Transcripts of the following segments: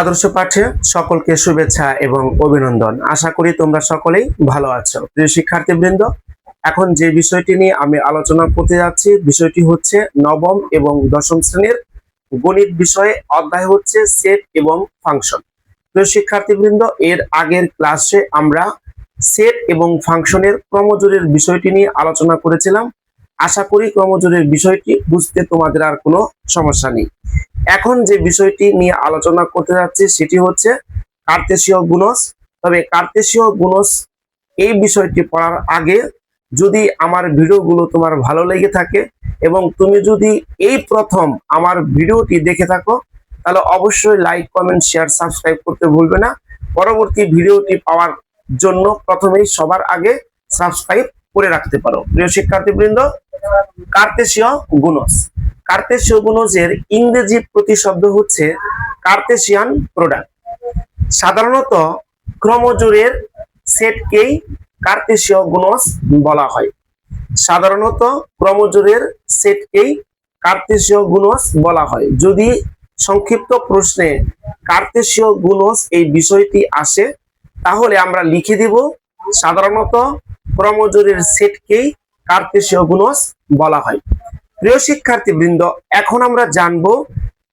আদর্শ পাঠে সকলকে শুভেচ্ছা এবং অভিনন্দন। আশা করি তোমরা সকলেই ভালো আছো। প্রিয় শিক্ষার্থীবৃন্দ, এখন যে বিষয়টি নিয়ে আমি আলোচনা করতে যাচ্ছি, বিষয়টি হচ্ছে নবম এবং দশম শ্রেণির গণিত বিষয়ে, অধ্যায় হচ্ছে সেট এবং ফাংশন। প্রিয় শিক্ষার্থীবৃন্দ, এর আগের ক্লাসে আমরা সেট এবং ফাংশনের ক্রমজোরের বিষয়টি নিয়ে আলোচনা করেছিলাম। আশা করি ক্রমজোরের বিষয়টি বুঝতে তোমাদের আর কোনো সমস্যা নেই। এখন যে বিষয়টি নিয়ে আলোচনা করতে যাচ্ছি সেটি হচ্ছে কার্তেশীয় গুণস তবে কার্তেশীয় গুণস এই বিষয়টি পড়ার আগে যদি আমার ভিডিওগুলো তোমার ভালো লেগে থাকে এবং তুমি যদি এই প্রথম আমার ভিডিওটি দেখে থাকো, তাহলে অবশ্যই লাইক কমেন্ট শেয়ার সাবস্ক্রাইব করতে ভুলবে না। পরবর্তী ভিডিওটি পাওয়ার জন্য প্রথমেই সবার আগে সাবস্ক্রাইব করে রাখতে পারো। প্রিয় শিক্ষার্থীবৃন্দ কার্তেশীয় গুণস কার্তেশীয় গুণজের ইংরেজি প্রতিশব্দ হচ্ছে কার্তেশিয়ান প্রোডাক্ট সাধারণত ক্রমজোরের সেটকেই কার্তেশীয় গুণজ বলা হয়। সাধারণত ক্রমজোরের সেটকেই কার্তেশীয় গুণজ বলা হয়। যদি সংক্ষিপ্ত প্রশ্নে কার্তেশীয় গুণজ এই বিষয়টি আসে, তাহলে আমরা লিখে দিব, সাধারণত ক্রমজোরের সেটকেই কার্তেশীয় গুণজ বলা হয়। প্রিয় শিক্ষার্থীবৃন্দ, এখন আমরা জানব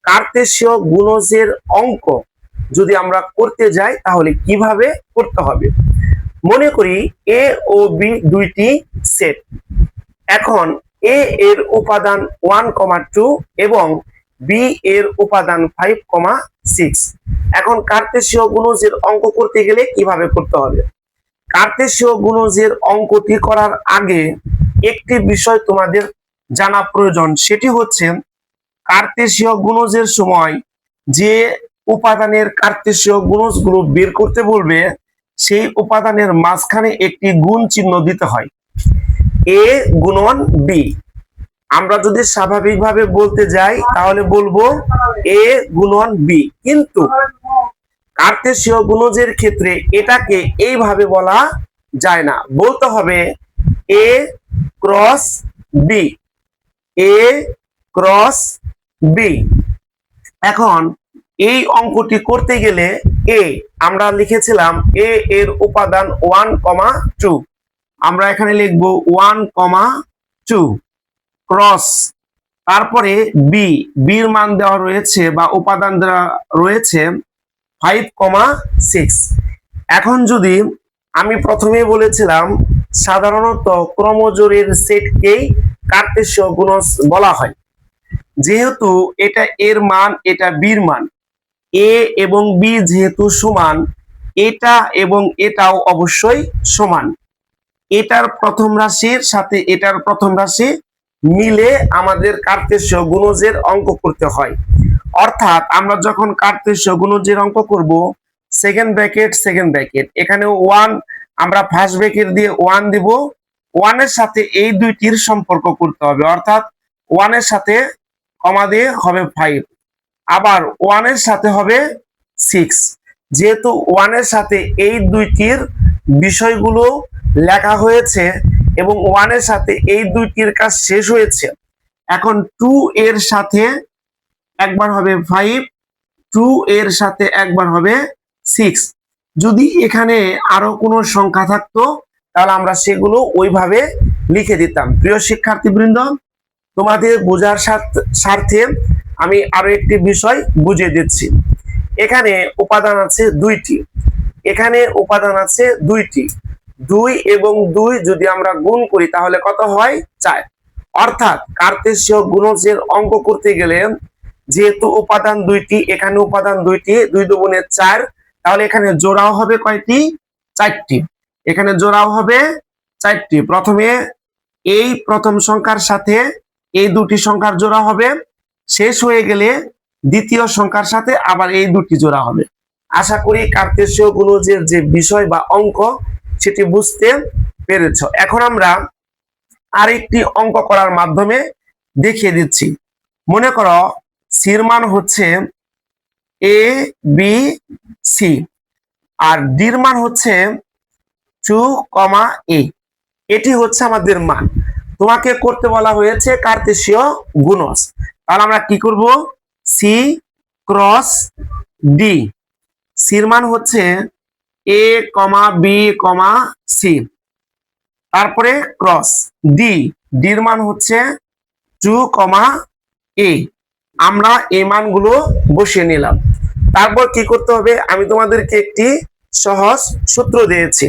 কার্তেশীয় গুণজের অঙ্ক। যদি আমরা করতে যাই, তাহলে কীভাবে করতে হবে? মনে করি এ ও বি দুইটি সেট। এখন এ এর উপাদান ওয়ান কমা টু এবং বি এর উপাদান ফাইভ কমা সিক্স এখন কার্তেশীয় গুণজের অঙ্ক করতে গেলে কীভাবে করতে হবে? কার্তেশীয় গুণজের অঙ্কটি করার আগে একটি বিষয় তোমাদের জানা প্রয়োজন। সেটি হচ্ছে কার্তেশীয় গুণজের সময় যে উপাদানের কার্তেশীয় গুণজগুলো বের করতে বলবে, সেই উপাদানের মাঝখানে একটি গুণ চিহ্ন দিতে হয়। এ গুণন বি আমরা যদি স্বাভাবিকভাবে বলতে যাই, তাহলে বলব এ গুণন বি কিন্তু কার্তেশীয় গুণজের ক্ষেত্রে এটাকে এইভাবে বলা যায় না। বলতে হবে A cross B A cross B এখন এই অঙ্কটি করতে গেলে এ আমরা লিখেছিলাম এ এর উপাদান ওয়ান কমা টু আমরা এখানে লিখব ওয়ান কমা টু ক্রস তারপরে বি বির মান দেওয়া রয়েছে বা উপাদান দেওয়া রয়েছে ফাইভ কমা সিক্স এখন যদি আমি প্রথমে বলেছিলাম, সাধারণত ক্রমজোরের সেটকেই কার্তেশীয় গুণজ বলা হয়। যেহেতু এটা এর মান, এটা বির মান। এ এবং বি যেহেতু সমান, এটা এবং এটাও অবশ্যই সমান। এটার প্রথম রাশির সাথে এটার প্রথম রাশি মিলে আমাদের কার্তেশীয় গুণজের অঙ্ক করতে হয়। অর্থাৎ আমরা যখন কার্তেশীয় গুণজের অঙ্ক করব সেকেন্ড ব্র্যাকেট সেকেন্ড ব্র্যাকেট এখানে ওয়ান আমরা ফার্স্ট ব্র্যাকেট দিয়ে ওয়ান দিব ওয়ানের সাথে এই দুইটির সম্পর্ক করতে হবে, অর্থাৎ ওয়ানের সাথে কমা দিয়ে হবে ফাইভ আবার ওয়ানের সাথে হবে সিক্স যেহেতু ওয়ানের সাথে এই দুইটির বিষয়গুলো লেখা হয়েছে এবং ওয়ানের সাথে এই দুইটির কাজ শেষ হয়েছে, এখন টু এর সাথে একবার হবে ফাইভ টু এর সাথে একবার হবে সিক্স যদি এখানে আরও কোনো সংখ্যা থাকতো, তাহলে আমরা সেগুলো ওইভাবে লিখে দিতাম। প্রিয় শিক্ষার্থীবৃন্দ, তোমাদের বোঝার স্বার্থ- আমি আরও একটি বিষয় বুঝিয়ে দিচ্ছি। এখানে উপাদান আছে দুইটি। এখানে উপাদান আছে দুইটি। দুই এবং দুই যদি আমরা গুণ করি, তাহলে কত হয়? চার। অর্থাৎ কার্তেশীয় গুণজের অঙ্ক করতে গেলে যেহেতু উপাদান দুইটি, এখানে উপাদান দুইটি, দুই দুগুণে চার, তাহলে এখানে জোড়াও হবে কয়টি? চারটি। এখানে জোড়াও হবে চারটি। প্রথমে এই প্রথম সংখ্যার সাথে এই দুটি সংখ্যার জোড়া হবে। শেষ হয়ে গেলে দ্বিতীয় সংখ্যার সাথে আবার এই দুটি জোড়া হবে। আশা করি কার্তেশীয় গুণজের যে বিষয় বা অঙ্ক, সেটি বুঝতে পেরেছ। এখন আমরা আরেকটি অঙ্ক করার মাধ্যমে দেখিয়ে দিচ্ছি। মনে করো সির মান হচ্ছে এ বি সি আর ডির মান হচ্ছে টু কমা এ এটি হচ্ছে আমাদের মান। তোমাকে করতে বলা হয়েছে কার্তেশীয় গুণজ। তাহলে আমরা কি করব? সি ক্রস ডি সির মান হচ্ছে A comma B comma C তারপরে ক্রস ডি ডির মান হচ্ছে টু কমা এ আমরা এই মানগুলো বসিয়ে নিলাম। তারপর কি করতে হবে? আমি তোমাদেরকে একটি সহজ সূত্র দিয়েছি।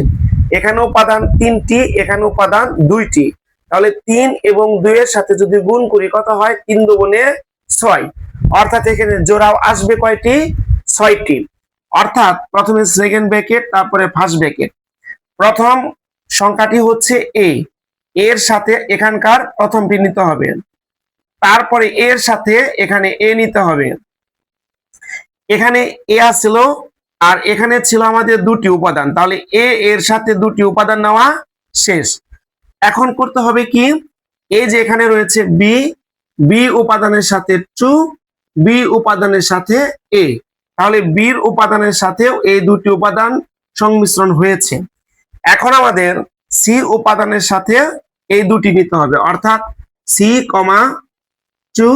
এখানে উপাদান তিনটি, এখানে উপাদান দুইটি। তাহলে তিন এবং দুইয়ের সাথে যদি গুণ করি, কত হয়? তিন দুগুণে ছয়। অর্থাৎ এখানে জোড়াও আসবে কয়টি? ছয়টি। অর্থাৎ প্রথমে সেকেন্ড ব্র্যাকেট তারপরে ফার্স্ট ব্র্যাকেট প্রথম সংখ্যাটি হচ্ছে এ এর সাথে এখানকার প্রথমটি নিতে হবে। তারপরে এর সাথে এখানে এ নিতে হবে। এখানে এ আসছিল আর এখানে ছিল আমাদের দুটি উপাদান। তাহলে এ এর সাথে দুটি উপাদান নেওয়া শেষ। এখন করতে হবে কি? এই যে এখানে রয়েছে বি বি উপাদানের সাথে টু বি উপাদানের সাথে এ তাহলে বির উপাদানের সাথেও এই দুটি উপাদান সংমিশ্রণ হয়েছে। এখন আমাদের সি উপাদানের সাথে এই দুটি নিতে হবে। অর্থাৎ C comma two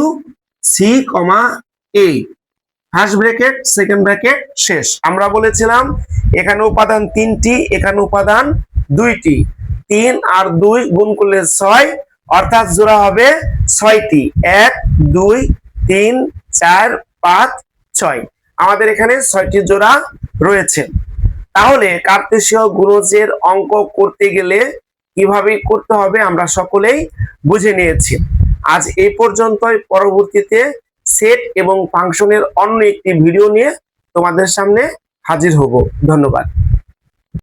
C comma A first bracket second bracket শেষ। আমরা বলেছিলাম, এখানে উপাদান তিনটি, এখানে উপাদান দুইটি। তিন আর দুই গুণ করলে ছয়, অর্থাৎ জোড়া হবে ছয়টি। এক, দুই, তিন, চার, পাঁচ, ছয়। আমাদের এখানে ছয়টি জোড়া রয়েছে। তাহলে কার্তেশীয় গুণজের অঙ্ক করতে গেলে কীভাবে করতে হবে আমরা সকলেই বুঝে নিয়েছি। আজ এই পর্যন্তই। পরবর্তীতে সেট এবং ফাংশনের অন্য একটি ভিডিও নিয়ে তোমাদের সামনে হাজির হব। ধন্যবাদ।